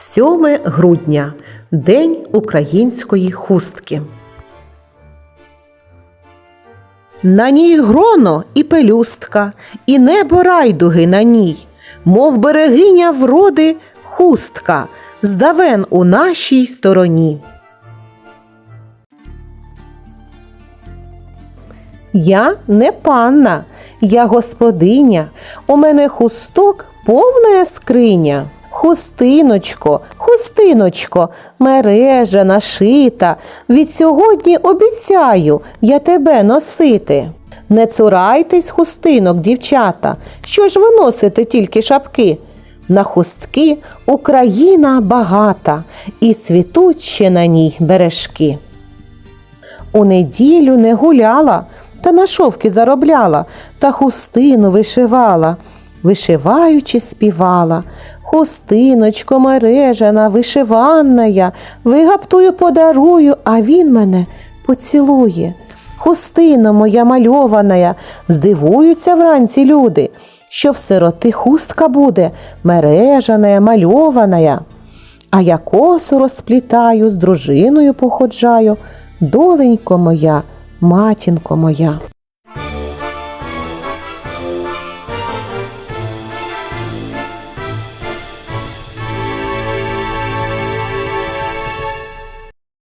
7 грудня День української хустки. На ній гроно і пелюстка, і небо райдуги на ній, мов берегиня вроди хустка, здавен у нашій стороні. Я не панна, я господиня, у мене хусток повна скриня. Хустиночко, хустиночко, мережа нашита. Від сьогодні обіцяю я тебе носити. Не цурайтесь хустинок, дівчата, що ж ви носите тільки шапки? На хустки Україна багата, і цвітуть ще на ній бережки. У неділю не гуляла, та на шовки заробляла, та хустину вишивала, вишиваючи співала. Хустиночко мережана, вишиванна вигаптую, подарую, а він мене поцілує. Хустино моя мальована, здивуються вранці люди, що в сироти хустка буде, мережана, мальована. А я косу розплітаю, з дружиною походжаю, доленько моя, матінко моя.